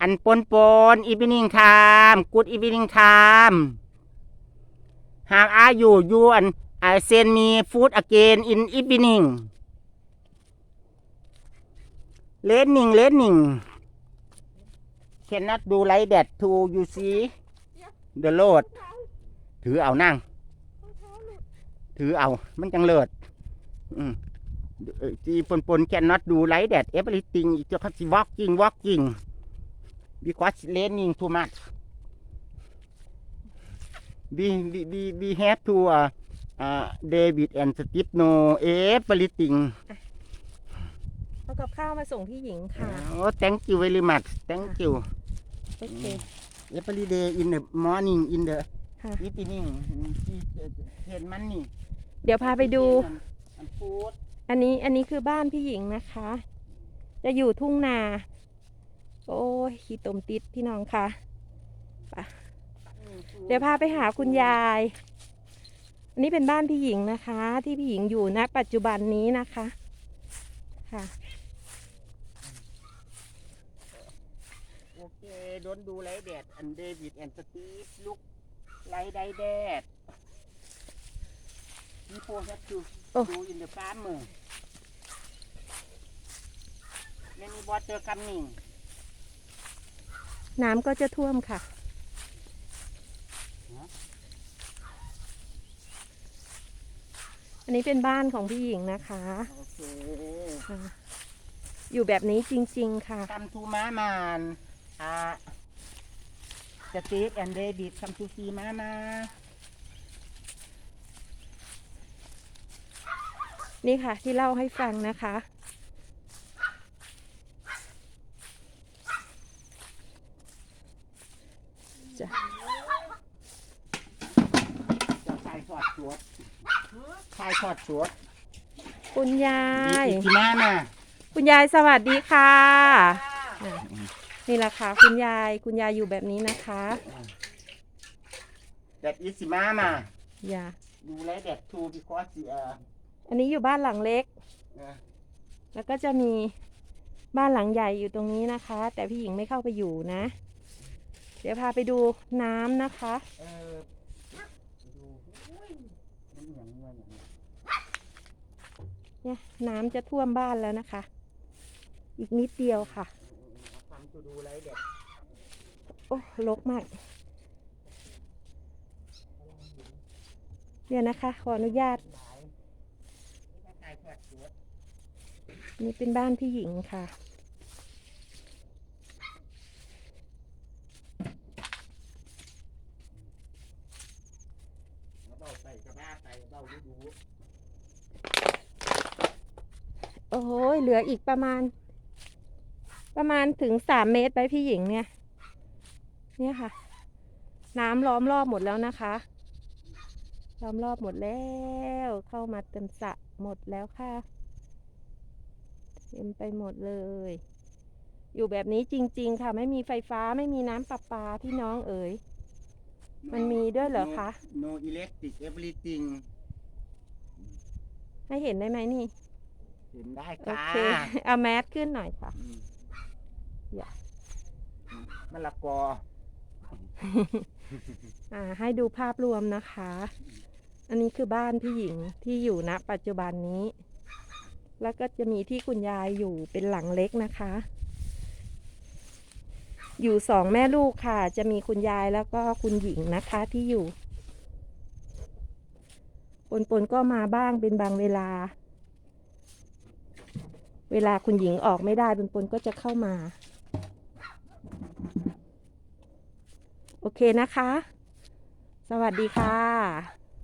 อันปนปนอีวินิงไทม์กูดอีวินิงไทม์หากอาอยู่ยูอันไอเซนมีฟู้ดอเกนอินอีวินิงเลนนิงเลนนิง cannot do like that to you see the road ถือเอานั่ง ถือเอา มันจังเลิศอืมอีปนปน cannot do like that everything จะเขาสิ walking walking because raining too much we we we, we have to uh, uh, David and Steve know everything เอากับข้าวมาส่งพี่หญิงค่ะ oh thank you very much thank you โอเค every day in the morning in the ค่ะ evening ที่เห็นมันนี่เดี๋ยวพาไปดูอันฟูดอันนี้อันนี้คือบ้านพี่หญิงนะคะ จะอยู่ทุ่งนา โอ้ยขี้ตมติดพี่น้องค่ะไปเดี๋ยวพาไปหาคุณยาย อันนี้เป็นบ้านพี่หญิงนะคะ ที่พี่หญิงอยู่ณปัจจุบันนี้นะคะค่ะโอเคโดนดูไรแดดอันเดวิดแอนสตีฟลุกไรไดแดดนี่โฟร์แฮปทูโอ้ดูอินเดอะฟาร์มเมอร์เลนี่วอเตอร์คัมมิ่ง น้ำก็จะท่วมค่ะ อันนี้เป็นบ้านของพี่หญิงนะคะโอเคค่ะอยู่แบบนี้จริง ๆ ค่ะคัมทูมามานอ่าสตีฟแอนเดวิดคัมทูซีมามานี่ค่ะที่เล่าให้ฟังนะคะ จะจะชายทอดสวดชายทอดสวดคุณยาดียอีกทีมามาคุณยายสวัสดีค่ะอะ นี่แหละค่ะ คุณยายคุณยายอยู่แบบนี้นะคะแดดอีสิมามา อย่าดูแลแดดทูบิคอสเอ่ออันนี้อยู่บ้านหลังเล็กเอ่อแล้วก็จะมีบ้านหลังใหญ่อยู่ตรงนี้นะคะ แต่พี่หญิงไม่เข้าไปอยู่นะ เดี๋ยวพาไปดูน้ำนะคะเนี่ยน้ำจะท่วมบ้านแล้วนะคะ อีกนิดเดียวค่ะโอ้ลกมากเดี๋ยวนะคะ ขออนุญาต นี่เป็นบ้านพี่หญิงค่ะ แล้วเบาใส่กระบ้าใส่เบาดูดู โอ้โหเหลืออีกประมาณ ประมาณถึงสามเมตรไปพี่หญิงเนี่ย เนี่ยค่ะ น้ำล้อมรอบหมดแล้วนะคะ ล้อมรอบหมดแล้ว เข้ามาเต็มสระหมดแล้วค่ะเต็มไปหมดเลย อยู่แบบนี้จริง ๆ ค่ะ ไม่มีไฟฟ้าไม่มีน้ำประปาพี่น้องเอ๋ย มันมีด้วยเหรอคะโนอิเล็กทริกเอฟริติง ให้เห็นได้ไหมนี่ เห็นได้โอค่ะเค เอาแมสขึ้นหน่อยค่ะ อืมอย่า มะละกออ่า ให้ดูภาพรวมนะคะ อันนี้คือบ้านพี่หญิงที่อยู่ณปัจจุบันนี้ แล้วก็จะมีที่คุณยายอยู่เป็นหลังเล็กนะคะ อยู่สองแม่ลูกค่ะ จะมีคุณยายแล้วก็คุณหญิงนะคะที่อยู่ ปนปนๆก็มาบ้างเป็นบางเวลา เวลาคุณหญิงออกไม่ได้ปนปนๆก็จะเข้ามา โอเคนะคะ สวัสดีค่ะ